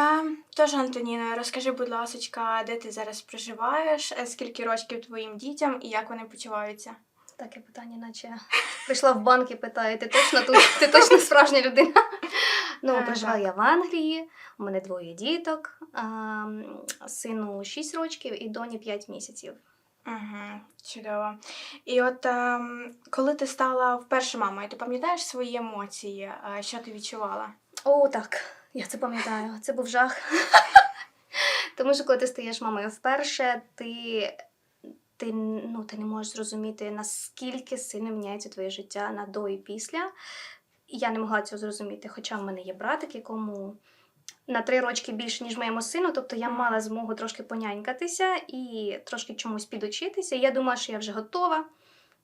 А, тож, Антоніна, розкажи, будь ласка, де ти зараз проживаєш, е, скільки років твоїм дітям і як вони почуваються? Таке питання, наче прийшла в банк і питає, ти точно тут, ти точно справжня людина. Ну, Е, проживаю я в Англії, у мене двоє діток, а, сину 6 років і доні 5 місяців. Угу, чудово. І от ем, коли ти стала вперше мамою, ти пам'ятаєш свої емоції? Е, Що ти відчувала? О, так, я це пам'ятаю. Це був жах. Тому що коли ти стаєш мамою вперше, ти, ти, ну, ти не можеш зрозуміти, наскільки сильно міняється твоє життя на до і після. Я не могла цього зрозуміти, хоча в мене є братик, якому на три рочки більше, ніж моєму сину, тобто я мала змогу трошки понянькатися і трошки чомусь підучитися. Я думала, що я вже готова.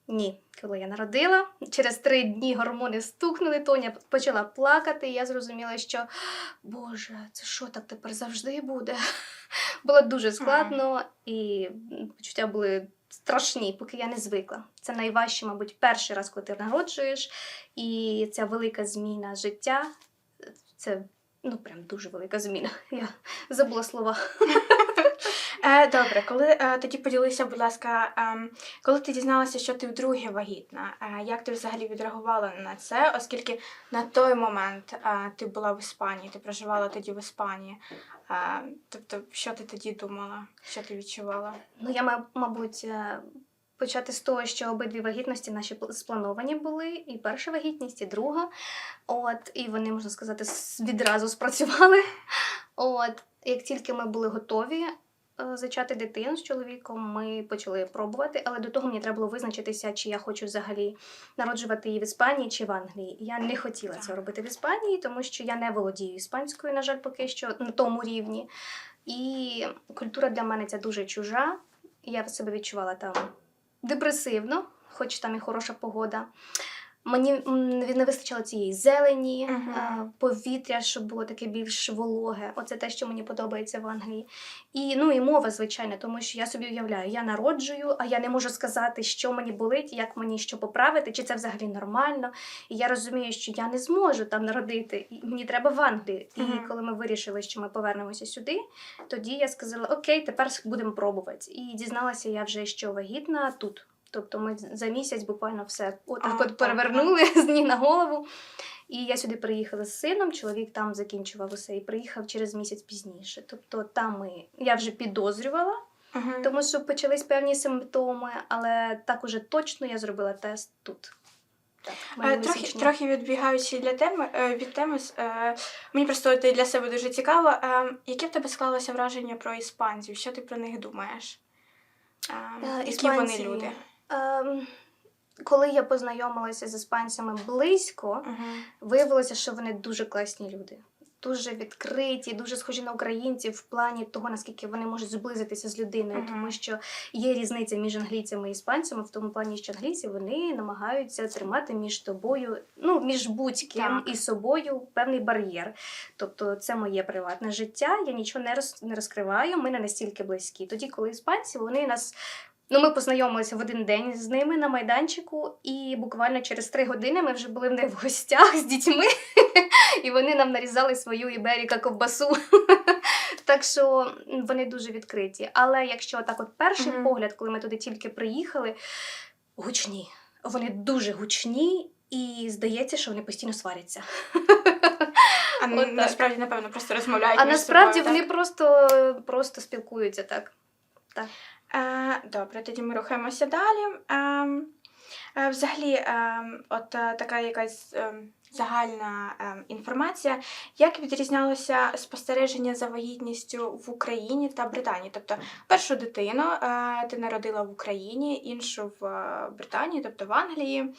Ні, коли я народила, через три дні гормони стукнули, Тоня почала плакати, і я зрозуміла, що Боже, це що так тепер завжди буде? Було дуже складно, і почуття були страшні, поки я не звикла. Це найважче, мабуть, перший раз, коли ти народжуєш, і ця велика зміна життя це ну прям дуже велика зміна. Я забула слова. Е, добре, коли е, тоді поділися, будь ласка, ем, коли ти дізналася, що ти вдруге вагітна, е, як ти взагалі відреагувала на це, оскільки на той момент е, ти була в Іспанії, ти проживала тоді в Іспанії. Е, тобто, що ти тоді думала, що ти відчувала? Ну, я мабуть, е, почати з того, що обидві вагітності наші сплановані були, і перша вагітність, і друга. От, і вони, можна сказати, відразу спрацювали. От, як тільки ми були готові е, зачати дитину з чоловіком, ми почали пробувати, але до того мені треба було визначитися, чи я хочу взагалі народжувати її в Іспанії чи в Англії. Я не хотіла це робити в Іспанії, тому що я не володію іспанською, на жаль, поки що на тому рівні. І культура для мене ця дуже чужа. Я себе відчувала там депресивно, хоч там і хороша погода. Мені не вистачало цієї зелені, Мгм. е, повітря, щоб було таке більш вологе. Оце те, що мені подобається в Англії. І ну і мова, звичайно, тому що я собі уявляю, я народжую, а я не можу сказати, що мені болить, як мені що поправити, чи це взагалі нормально. І я розумію, що я не зможу там народити, і мені треба в Англію. І коли ми вирішили, що ми повернемося сюди, тоді я сказала: Окей, тепер будемо пробувати. І дізналася я вже, що вагітна тут. Тобто ми за місяць буквально все отак от перевернули з ніг на голову. І я сюди приїхала з сином, чоловік там закінчував усе і приїхав через місяць пізніше. Тобто там ми я вже підозрювала, Мгм. тому що почались певні симптоми, але так уже точно я зробила тест тут. Так, Е, Трохи, трохи відбігаючи для теми е, від теми, е, мені просто от для себе дуже цікаво. Яке в тебе склалося враження про іспанців? Що ти про них думаєш? Які вони люди? Ем, коли я познайомилася з іспанцями близько. Виявилося, що вони дуже класні люди. Дуже відкриті, дуже схожі на українців в плані того, наскільки вони можуть зблизитися з людиною, Мгм. тому що є різниця між англійцями і іспанцями в тому плані, що англійці вони намагаються тримати між тобою, ну між будь-ким Так. і собою певний бар'єр. Тобто, це моє приватне життя. Я нічого не роз, не розкриваю. Ми не настільки близькі. Тоді, коли іспанці, вони нас. Ну, ми познайомилися в один день з ними на майданчику, і буквально через три години ми вже були в них в гостях з дітьми, і вони нам нарізали свою іберіка ковбасу. Так що вони дуже відкриті. Але якщо так, от перший Мгм. погляд, коли ми туди тільки приїхали, гучні. Вони дуже гучні, і здається, що вони постійно сваряться. А От так. насправді, напевно, просто розмовляють. А між насправді собою, вони так? просто, просто спілкуються так. Е, Добре, тоді ми рухаємося далі. Ем, е, Взагалі, ем, от е, така якась ем, загальна інформація, як відрізнялося спостереження за вагітністю в Україні та Британії? Тобто, першу дитину е, ти народила в Україні, іншу в е, Британії, тобто в Англії.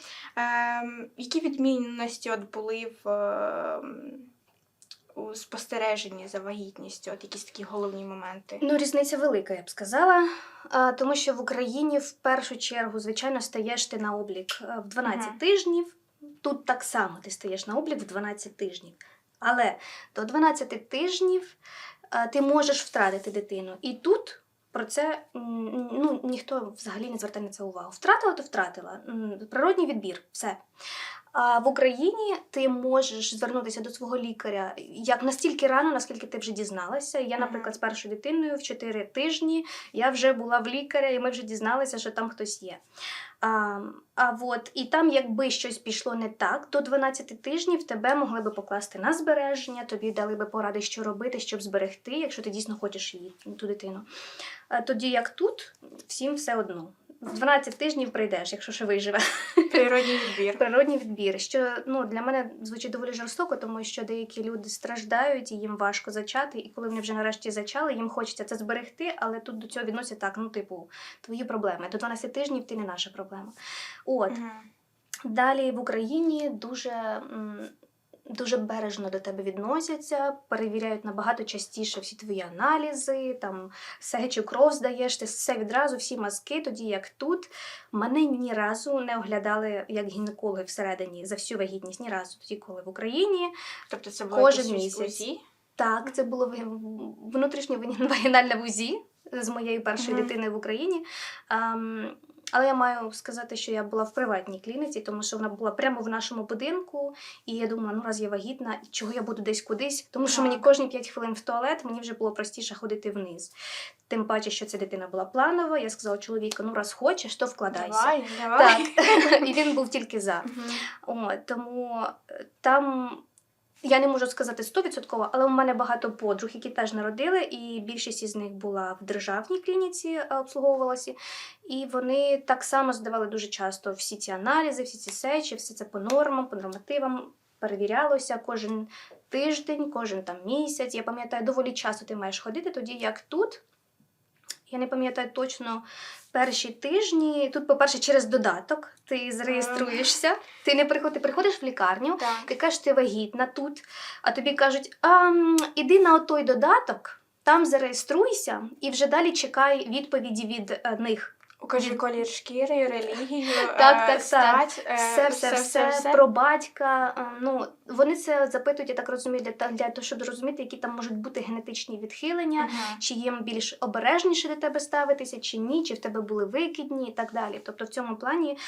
Які відмінності от були в у спостереженні за вагітністю? От якісь такі головні моменти? Ну, різниця велика, я б сказала. А, тому що в Україні в першу чергу, звичайно, стаєш ти на облік е, в 12 Мгм. тижнів. Тут так само ти стаєш на облік в 12 тижнів. Але до 12 тижнів е, ти можеш втратити дитину. І тут про це ну, ніхто взагалі не звертає на це увагу. Втратила, то втратила. Природній відбір, все. А в Україні ти можеш звернутися до свого лікаря як настільки рано, наскільки ти вже дізналася. Я, наприклад, з першою дитиною в 4 тижні я вже була в лікаря, і ми вже дізналися, що там хтось є. А, а от і там, якби щось пішло не так, до 12 тижнів тебе могли би покласти на збереження, тобі дали би поради, що робити, щоб зберегти, якщо ти дійсно хочеш її ту дитину. А тоді як тут, всім все одно. В 12 тижнів прийдеш, якщо ще виживе. Природній відбір. Природній відбір, що ну для мене звучить доволі жорстоко, тому що деякі люди страждають і їм важко зачати, і коли вони вже нарешті зачали, їм хочеться це зберегти, але тут до цього відносять так: ну, типу, твої проблеми. До 12 тижнів ти не наша проблема. От Мгм. далі в Україні дуже. Дуже бережно до тебе відносяться, перевіряють набагато частіше всі твої аналізи, там сечу кров здаєш, ти все відразу, всі мазки, тоді як тут. Мене ні разу не оглядали як гінекологи всередині за всю вагітність, ні разу. Тоді, коли в Україні. Тобто це було Кожен місяць. УЗІ? Так, це було внутрішнє вагінальне ВУЗІ з моєю першою Мгм. дитиною в Україні. Ам, але я маю сказати, що я була в приватній клініці, тому що вона була прямо в нашому будинку. І я думала, ну раз я вагітна, чого я буду десь кудись, тому що мені кожні 5 хвилин в туалет, мені вже було простіше ходити вниз. Тим паче, що ця дитина була планова. Я сказала чоловіку, ну раз хочеш, то вкладайся. Давай, давай. Так, і він був тільки за. Мгм. О, тому е, там я не можу сказати стовідсотково, але у мене багато подруг, які теж народили, і більшість із них була в державній клініці, е, обслуговувалася. І вони так само здавали дуже часто всі ці аналізи, всі ці сечі, все це по нормам, по нормативам. Перевірялося кожен тиждень, кожен там місяць. Я пам'ятаю, доволі часто ти маєш ходити, тоді як тут. Я не пам'ятаю точно перші тижні. Тут, по-перше, через додаток ти зареєструєшся. Ти не приходиш, ти приходиш в лікарню, Так. ти кажеш, ти вагітна тут, а тобі кажуть, а, іди на той додаток, там зареєструйся і вже далі чекай відповіді від е, них. Укажи колір шкіри, релігію, Так, так, е, так. стать, е, Все, все, все, про батька. е, Ну, вони це запитують, я так розумію, для, для того, щоб зрозуміти, які там можуть бути генетичні відхилення. Мгм. чи їм більш обережніше до тебе ставитися, чи ні, чи в тебе були викидні і так далі. Тобто в цьому плані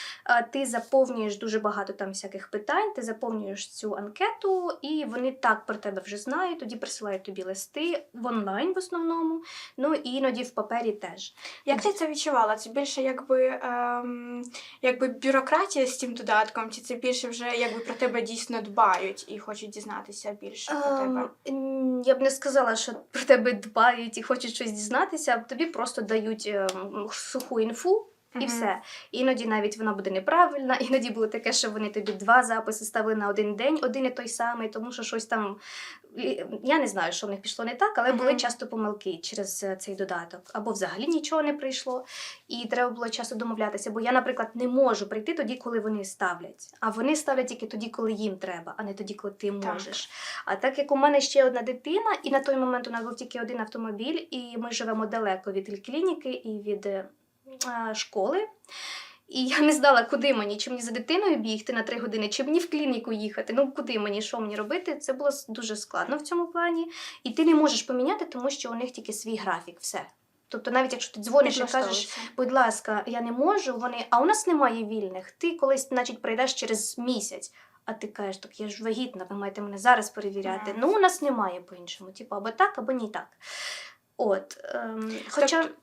ти заповнюєш дуже багато там всяких питань, ти заповнюєш цю анкету, і вони так про тебе вже знають, тоді присилають тобі листи в онлайн в основному, ну і іноді в папері теж. Як ти це відчувала? Це більше якби, ем, якби бюрократія з цим додатком, чи це більше вже якби про тебе дійсно дбають і хочуть дізнатися більше про тебе? Ем, м, Я б не сказала, що про тебе дбають і хочуть щось дізнатися, тобі просто дають ем, суху інфу. І все. Іноді навіть вона буде неправильна, іноді було таке, що вони тобі два записи ставили на один день, один і той самий, тому що щось там. Я не знаю, що в них пішло не так, але були часто помилки через е, цей додаток. Або взагалі нічого не прийшло, і треба було часто домовлятися. Бо я, наприклад, не можу прийти тоді, коли вони ставлять. А вони ставлять тільки тоді, коли їм треба, а не тоді, коли ти Так. можеш. А так як у мене ще одна дитина, і на той момент у нас був тільки один автомобіль, і ми живемо далеко від клініки і від е, школи. І я не знала, куди мені, чи мені за дитиною бігти на три години, чи мені в клініку їхати. Ну куди мені, що мені робити? Це було дуже складно в цьому плані. І ти не можеш поміняти, тому що у них тільки свій графік, все. Тобто, навіть якщо ти дзвониш і кажеш, будь ласка, я не можу, вони, а у нас немає вільних. Ти колись, значить, прийдеш через місяць. А ти кажеш, так я ж вагітна, ви маєте мене зараз перевіряти. Ну, у нас немає по-іншому. Типу, або так, або ні так. От. Ем, хоча. Тобто,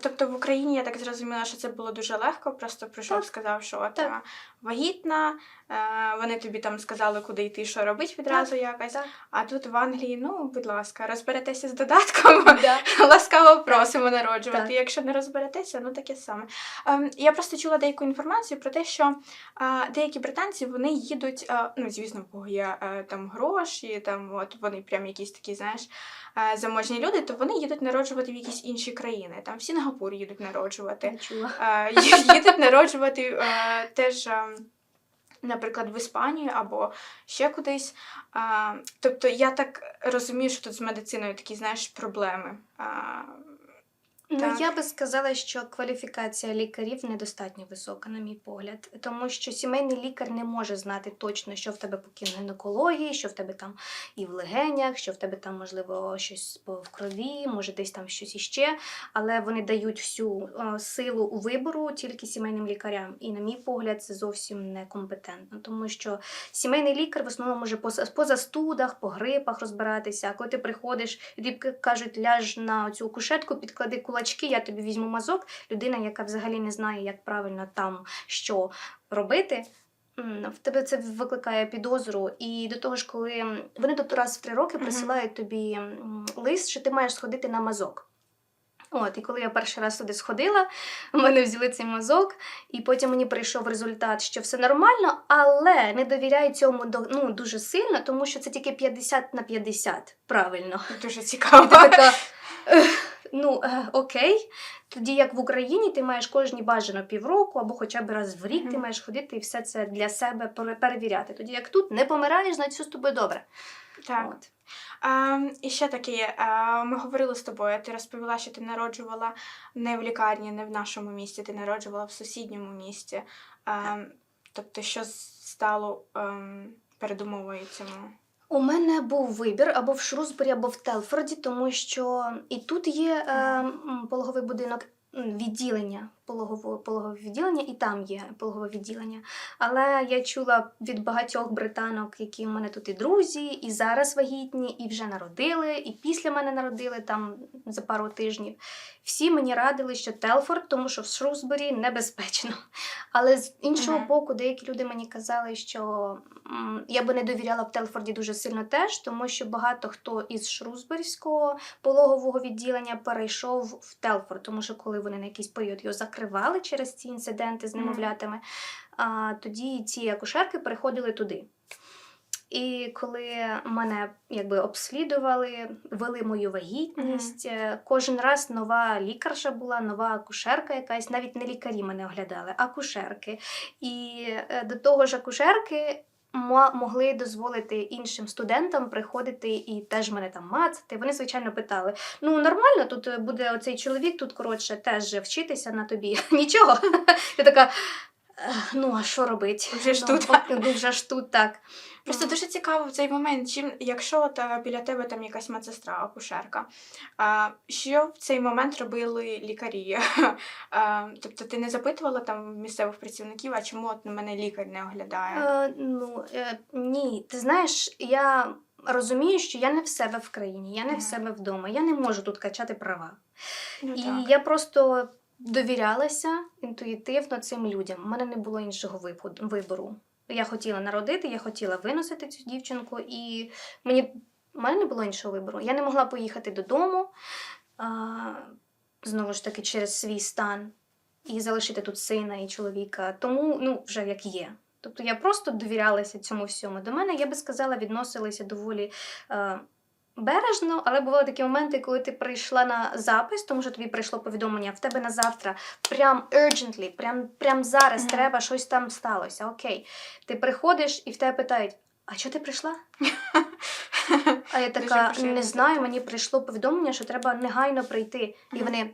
тобто в Україні я так зрозуміла, що це було дуже легко. Просто прийшов, Так. сказав, що от Так. вагітна, вони тобі там сказали, куди йти, що робити відразу якось. Так. А тут в Англії, ну, будь ласка, розберетеся з додатком. Да. Ласкаво просимо народжувати. Так. Якщо не розберетеся, ну таке саме. Ем, я просто чула деяку інформацію про те, що е, деякі британці вони їдуть, е, ну звісно, в кого є е, там гроші, там от вони прям якісь такі, знаєш, е, заможні люди, то вони їдуть народжувати в якісь інші країни. Там в Сінгапур їдуть народжувати. Не чула. Е, їдуть народжувати е, теж. Наприклад, в Іспанію або ще кудись. Тобто я так розумію, що тут з медициною такі, знаєш, проблеми. Ну, я би сказала, що кваліфікація лікарів недостатньо висока, на мій погляд, тому що сімейний лікар не може знати точно, що в тебе по гінекології, що в тебе там і в легенях, що в тебе там, можливо, щось в крові, може десь там щось іще, але вони дають всю е, силу у вибору тільки сімейним лікарям. І, на мій погляд, це зовсім некомпетентно, тому що сімейний лікар в основному може по, по застудах, по грипах розбиратися. А коли ти приходиш і тобі кажуть, ляж на цю кушетку, підклади кулачки, я тобі візьму мазок. Людина, яка взагалі не знає, як правильно там що робити. В тебе це викликає підозру, і до того ж, коли вони тут раз в три роки присилають тобі лист, що ти маєш сходити на мазок. От, і коли я перший раз туди сходила, в мене взяли цей мазок, і потім мені прийшов результат, що все нормально, але не довіряю цьому до- ну, дуже сильно, тому що це тільки 50 на 50, правильно. Дуже цікаво. така, «Ех, ну е, окей. Тоді як в Україні ти маєш кожні бажано півроку або хоча б раз в рік ти маєш ходити і все це для себе пере- перевіряти. Тоді як тут не помираєш, значить все з тобою добре. Так. От. А, і ще таке, а, ми говорили з тобою, ти розповіла, що ти народжувала не в лікарні, не в нашому місті, ти народжувала в сусідньому місті. А, тобто, що стало ем, передумовою цьому? У мене був вибір або в Шрусбері, або в Телфорді, тому що і тут є е, пологовий будинок відділення, пологового пологове відділення, і там є пологове відділення. Але я чула від багатьох британок, які в мене тут і друзі, і зараз вагітні, і вже народили, і після мене народили там за пару тижнів. Всі мені радили, що Телфорд, тому що в Шрусбері небезпечно. Але з іншого Мгм. боку, деякі люди мені казали, що я би не довіряла в Телфорді дуже сильно теж, тому що багато хто із Шрусберського пологового відділення перейшов в Телфорд, тому що коли вони на якийсь період його закривали через ці інциденти з немовлятами, а тоді ці акушерки переходили туди. І коли мене якби обслідували, вели мою вагітність, е, кожен раз нова лікарша була, нова акушерка якась, навіть не лікарі мене оглядали, а акушерки. І е, до того ж, акушерки могли дозволити іншим студентам приходити і теж мене там мацати. Вони, звичайно, питали: ну нормально, тут е, буде оцей чоловік, тут коротше теж вчитися на тобі. Нічого. Я така. «Ех, Ну, а що робити? Вже ж ну, тут. Ну, вже ж тут так. Просто дуже цікаво в цей момент, чим, якщо от, е, біля тебе там якась медсестра, акушерка, а, що в цей момент робили лікарі? А, тобто ти не запитувала там місцевих працівників, а чому от на мене лікар не оглядає? Е, ну, е, ні, ти знаєш, я розумію, що я не в себе в країні, я не Мгм. в себе вдома, я не можу тут качати права. Ну, І так. я просто довірялася інтуїтивно цим людям. У мене не було іншого вибору. Я хотіла народити, я хотіла виносити цю дівчинку, і мені в мене не було іншого вибору. Я не могла поїхати додому а, знову ж таки через свій стан і залишити тут сина і чоловіка. Тому ну, вже як є. Тобто я просто довірялася цьому всьому. До мене, я би сказала, відносилися доволі е, бережно, але бували такі моменти, коли ти прийшла на запис, тому що тобі прийшло повідомлення в тебе на завтра, прям urgently, прям, прям зараз Мгм. треба, щось там сталося. Окей. Ти приходиш і в тебе питають: а чого ти прийшла? А я така не знаю, мені прийшло повідомлення, що треба негайно прийти. І вони.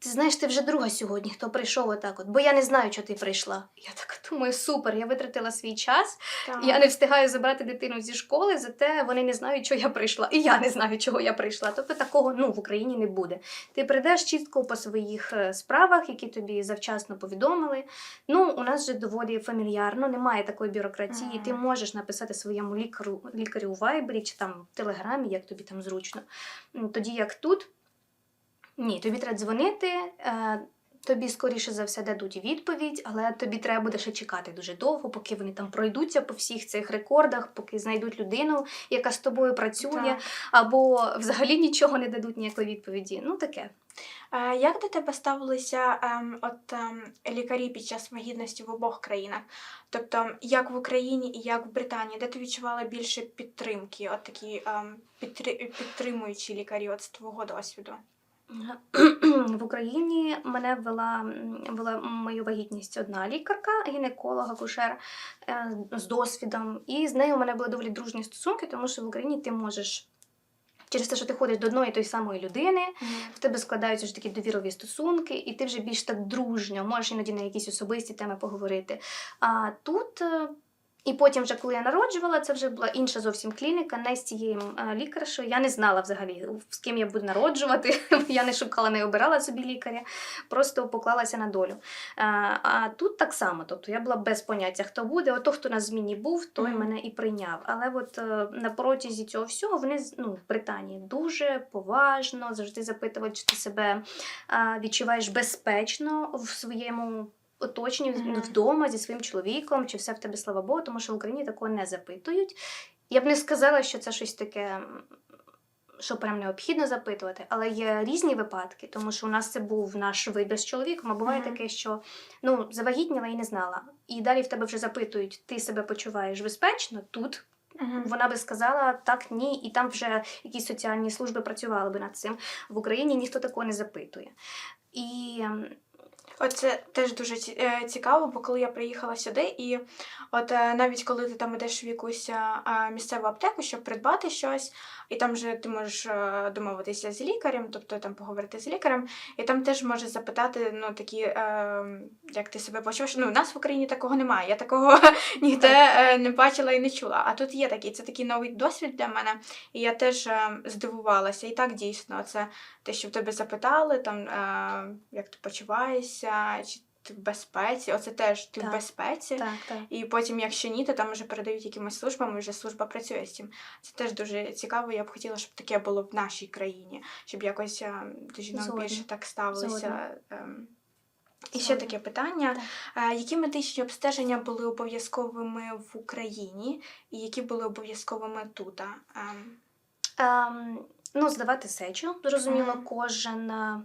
Ти знаєш, ти вже друга сьогодні, хто прийшов отак от, бо я не знаю, що ти прийшла. Я така думаю, супер, я витратила свій час, Так. я не встигаю забрати дитину зі школи, зате вони не знають, чого я прийшла. І я не знаю, чого я прийшла. Тобто такого ну, в Україні не буде. Ти прийдеш чітко по своїх е, справах, які тобі завчасно повідомили. Ну, у нас же доволі фамільярно, немає такої бюрократії. Ага. Ти можеш написати своєму лікарю, лікарю у Вайбері чи там в Телеграмі, як тобі там зручно. Тоді як тут, ні, тобі треба дзвонити. Е, Тобі, скоріше за все, дадуть відповідь, але тобі треба буде ще чекати дуже довго, поки вони там пройдуться по всіх цих рекордах, поки знайдуть людину, яка з тобою працює, Так. або взагалі нічого не дадуть ніякої відповіді. Ну таке. Е, Як до тебе ставилися ем, от, ем, лікарі під час вагітності в обох країнах? Тобто, як в Україні і як в Британії, де ти відчувала більше підтримки, от такі ем, підтримуючі лікарі от з твого досвіду? В Україні мене вела, м, вела мою вагітність одна лікарка, гінеколог, акушер е, з досвідом. І з нею у мене були доволі дружні стосунки, тому що в Україні ти можеш Через те, що ти ходиш до одної тої самої людини, Мгм. в тебе складаються вже такі довірові стосунки, і ти вже більш так дружньо, можеш іноді на якісь особисті теми поговорити. А тут. Е, І потім, вже коли я народжувала, це вже була інша зовсім клініка, не з цією е, лікаршою. Я не знала взагалі, з ким я буду народжувати. Я не шукала, не обирала собі лікаря, просто поклалася на долю. А, а тут так само, тобто я була без поняття, хто буде. Ото, хто на зміні був, той мене і прийняв. Але от е, на протязі цього всього вони ну, в Британії дуже поважно завжди запитували, чи ти себе відчуваєш безпечно в своєму. Оточенні Мгм. вдома зі своїм чоловіком, чи все в тебе слава Богу, тому що в Україні такого не запитують. Я б не сказала, що це щось таке, що прям необхідно запитувати, але є різні випадки, тому що у нас це був наш вибір з чоловіком, а буває Мгм. таке, що ну, завагітніла і не знала. І далі в тебе вже запитують, ти себе почуваєш безпечно тут. Мгм. Вона би сказала так, ні, і там вже якісь соціальні служби працювали би над цим. В Україні ніхто такого не запитує. І Оце теж дуже е, цікаво, бо коли я приїхала сюди, і от е, навіть коли ти там йдеш в якусь е, місцеву аптеку, щоб придбати щось, і там вже ти можеш домовитися з лікарем, тобто там поговорити з лікарем, і там теж може запитати, ну такі, як ти себе почуваєш. Ну, у нас в Україні такого немає. Я такого ніде не бачила і не чула. А тут є такий, це такий новий досвід для мене. І я теж здивувалася. І так дійсно, це те, що в тебе запитали, там, як ти почуваєшся, чи ти в безпеці. Оце теж ти Так. в безпеці. так, так. І потім, якщо ні, то там вже передають якимось службам, і вже служба працює з цим. Це теж дуже цікаво. Я б хотіла, щоб таке було в нашій країні, щоб якось е, до жінок Згодна. більше так ставилися. Ем. І ще таке питання: Е, які медичні обстеження були обов'язковими в Україні, і які були обов'язковими тут? Ем, Ем, ну, здавати сечу, зрозуміло, кожен, е,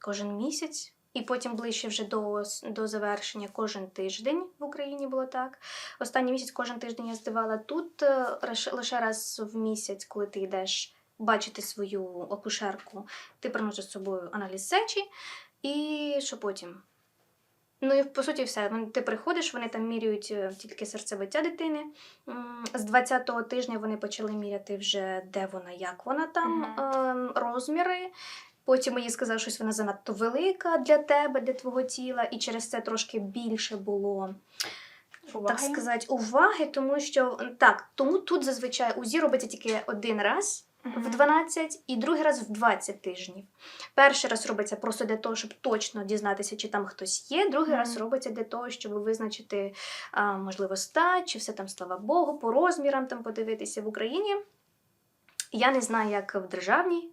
кожен місяць. І потім ближче вже до, до завершення кожен тиждень в Україні було так. Останній місяць кожен тиждень я здавала тут е, лише- раз в місяць, коли ти йдеш бачити свою акушерку, ти приносиш з собою аналіз сечі, і що потім? Ну і по суті, все. Ти приходиш, вони там міряють е, тільки серцебиття дитини. З 20-го тижня вони почали міряти вже, де вона, як вона там, Мгм. ем, розміри. Потім мені сказали, що вона занадто велика для тебе, для твого тіла, і через це трошки більше було уваги? так сказати уваги, тому що так, тому тут зазвичай УЗІ робиться тільки один раз Мгм. в 12 і другий раз в 20 тижнів. Перший раз робиться просто для того, щоб точно дізнатися, чи там хтось є. Другий Мгм. раз робиться для того, щоб визначити, а, можливо, стать, чи все там, слава Богу, по розмірам там подивитися в Україні. Я не знаю, як в державній.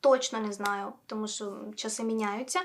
Точно не знаю, тому що часи міняються.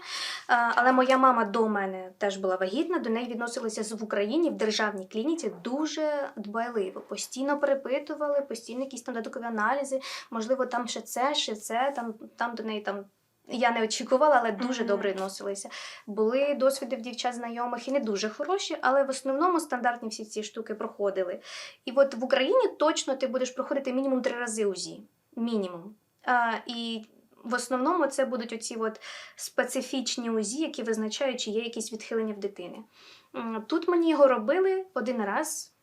Але моя мама до мене теж була вагітна, до неї відносилися в Україні в державній клініці дуже дбайливо. Постійно перепитували, постійно якісь там додаткові аналізи. Можливо, там ще це, ще це, там, там до неї там. Я не очікувала, але дуже добре відносилися. Були досвіди в дівчат знайомих і не дуже хороші, але в основному стандартні всі ці штуки проходили. І от в Україні точно ти будеш проходити мінімум три рази УЗІ. Мінімум. А, і в основному це будуть оці от специфічні УЗІ, які визначають, чи є якісь відхилення в дитини. Тут мені його робили один раз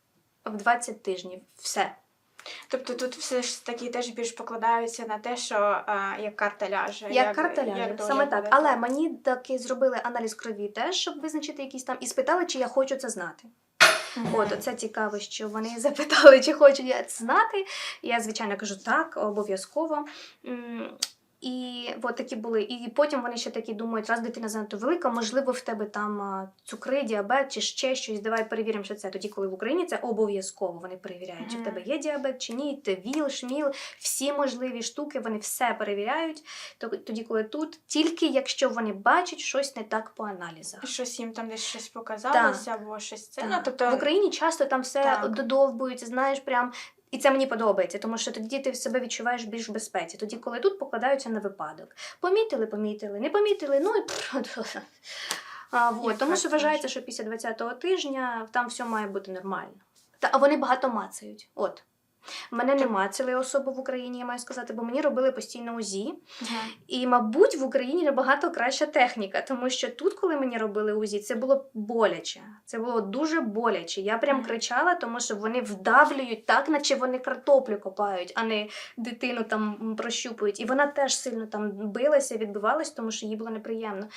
в 20 тижнів. Все. Тобто тут все ж таки теж більш покладаються на те, що а, як карта ляже. Як, карта ляже, як саме так. буде. Але мені таки зробили аналіз крові теж, щоб визначити якісь там, і спитали, чи я хочу це знати. Мгм. От, оце цікаво, що вони запитали, чи хочу я це знати. Я, звичайно, кажу так, обов'язково. І от такі були. І потім вони ще такі думають, раз дитина занадто велика, можливо, в тебе там цукри, діабет чи ще щось. Давай перевіримо, що це. Тоді, коли в Україні це обов'язково вони перевіряють, чи в тебе є діабет, чи ні, ти віл, шміл, всі можливі штуки, вони все перевіряють. То- Тоді, коли тут, тільки якщо вони бачать щось не так по аналізах. Щось їм там десь щось показалося, або щось це. Ну, тобто, В Україні часто там все Так. додовбують, знаєш, прям. І це мені подобається, тому що тоді ти себе відчуваєш більш в безпеці. Тоді, коли тут покладаються на випадок. Помітили, помітили, не помітили, ну і а, вот. Тому що вважається, що після 20-го тижня там все має бути нормально. Та, а вони багато мацають. От. У мене немає цілої особи в Україні, я маю сказати, бо мені робили постійно УЗІ. Ага. І, мабуть, в Україні набагато краща техніка, тому що тут, коли мені робили УЗІ, це було боляче. Це було дуже боляче. Я прям Мгм. кричала, тому що вони вдавлюють так, наче вони картоплю копають, а не дитину там прощупують. І вона теж сильно там билася, відбивалась, тому що їй було неприємно.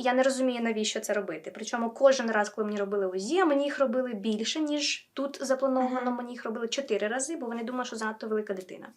Я не розумію, навіщо це робити. Причому кожен раз, коли мені робили УЗІ, а мені їх робили більше, ніж тут заплановано. Мені їх робили чотири рази, бо вони думали, що занадто велика дитина.